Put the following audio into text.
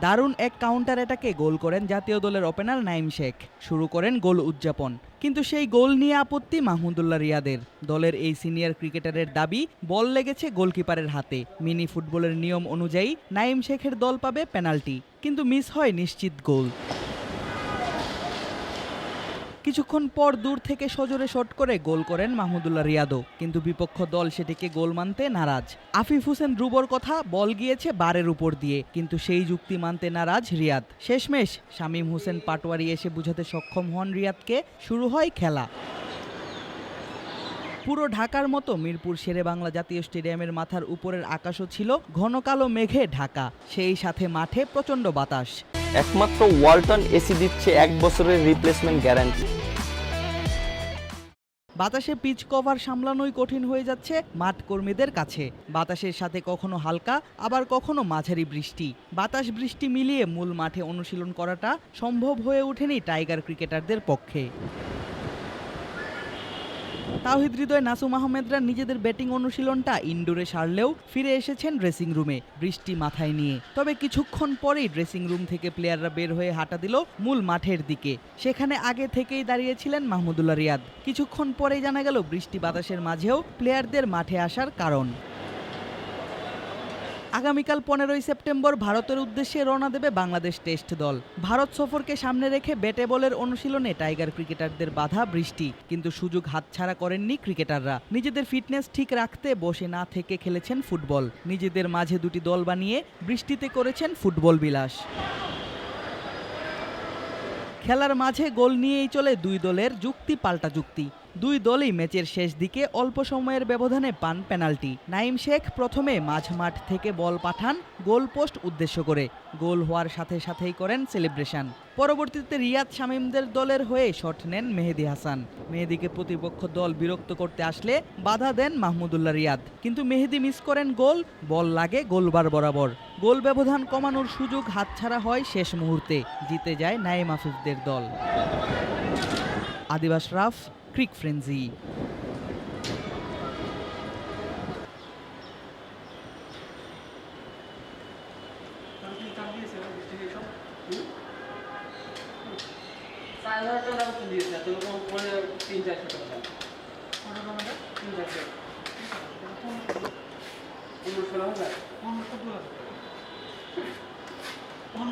দারুণ এক কাউন্টার এটাকে গোল করেন জাতীয় দলের ওপেনার নাইম শেখ। শুরু করেন গোল উদযাপন। কিন্তু সেই গোল নিয়ে আপত্তি মাহমুদুল্লাহ রিয়াদের। দলের এই সিনিয়র ক্রিকেটারের দাবি, বল লেগেছে গোলকিপারের হাতে। মিনি ফুটবলের নিয়ম অনুযায়ী, নাইম শেখের দল পাবে পেনাল্টি কিন্তু মিস হয় নিশ্চিত গোল। কিছুক্ষণ পর দূর থেকে সজোরে শট করে গোল করেন মাহমুদুল্লাহ রিয়াদও। কিন্তু বিপক্ষ দল সেটিকে গোল মানতে নারাজ। আফিফ হোসেন ধ্রুবর কথা বল গিয়েছে বারের উপর দিয়ে, কিন্তু সেই যুক্তি মানতে নারাজ রিয়াদ। শেষমেশ শামীম হোসেন পাটোয়ারি এসে বুঝাতে সক্ষম হন রিয়াদকে, শুরু হয় খেলা। পুরো ঢাকার মতো মিরপুর শেরে বাংলা জাতীয় স্টেডিয়ামের মাথার উপরের আকাশও ছিল ঘন কালো মেঘে ঢাকা। সেই সাথে মাঠে প্রচণ্ড বাতাস। একমাত্র ওয়ালটন এসি দিচ্ছে এক বছরের রিপ্লেসমেন্ট গ্যারান্টি বাতাসে পিচ কভার সামলানোই কঠিন হয়ে যাচ্ছে মাঠ কর্মীদের কাছে। বাতাসের সাথে কখনো হালকা, আবার কখনো মাঝারি বৃষ্টি। বাতাস বৃষ্টি মিলিয়ে মূল মাঠে অনুশীলন করাটা সম্ভব হয়ে ওঠেনি টাইগার ক্রিকেটারদের পক্ষে। তাওহিদ হৃদয় নাসুম আহমেদরা নিজেদের ব্যাটিং অনুশীলনটা ইনডোরে সারলেও ফিরে এসেছেন ড্রেসিং রুমে বৃষ্টি মাথায় নিয়ে। তবে কিছুক্ষণ পরেই ড্রেসিং রুম থেকে প্লেয়াররা বের হয়ে হাঁটা দিল মূল মাঠের দিকে। সেখানে আগে থেকেই দাঁড়িয়েছিলেন মাহমুদুল্লাহ রিয়াদ। কিছুক্ষণ পরেই জানা গেল বৃষ্টি বাতাসের মাঝেও প্লেয়ারদের মাঠে আসার কারণ। আগামীকাল পনেরোই সেপ্টেম্বর ভারতের উদ্দেশ্যে রওনা দেবে বাংলাদেশ টেস্ট দল। ভারত সফরকে সামনে রেখে ব্যাটে বলের অনুশীলনে টাইগার ক্রিকেটারদের বাধা, বৃষ্টি। কিন্তু সুযোগ হাতছাড়া করেননি ক্রিকেটাররা। নিজেদের ফিটনেস ঠিক রাখতে বসে না থেকে খেলেছেন ফুটবল। নিজেদের মাঝে দুটি দল বানিয়ে বৃষ্টিতে করেছেন ফুটবল বিলাস। খেলার মাঝে গোল নিয়েই চলে দুই দলের যুক্তি পাল্টা যুক্তি। দুই দলই ম্যাচের শেষ দিকে অল্প সময়ের ব্যবধানে পান পেনাল্টি। নাইম শেখ প্রথমে মাঝ মাঠ থেকে বল পাঠান, গোল পোস্ট উদ্দেশ্য করে। গোল হওয়ার সাথে সাথেই করেন সেলিব্রেশন। পরবর্তীতে রিয়াদ শামীমদের দলের হয়ে শট নেন মেহেদি হাসান। মেহেদিকে প্রতিপক্ষ দল বিরক্ত করতে আসলে বাধা দেন মাহমুদুল্লাহ রিয়াদ। কিন্তু মেহেদি মিস করেন গোল, বল লাগে গোলবার বরাবর। গোল ব্যবধান কমানোর সুযোগ হাতছাড়া হয় শেষ মুহূর্তে, জিতে যায় নাইম আফিফদের দল। আদিবাস রাফ, ক্রিক ফ্রেন্সি। তিন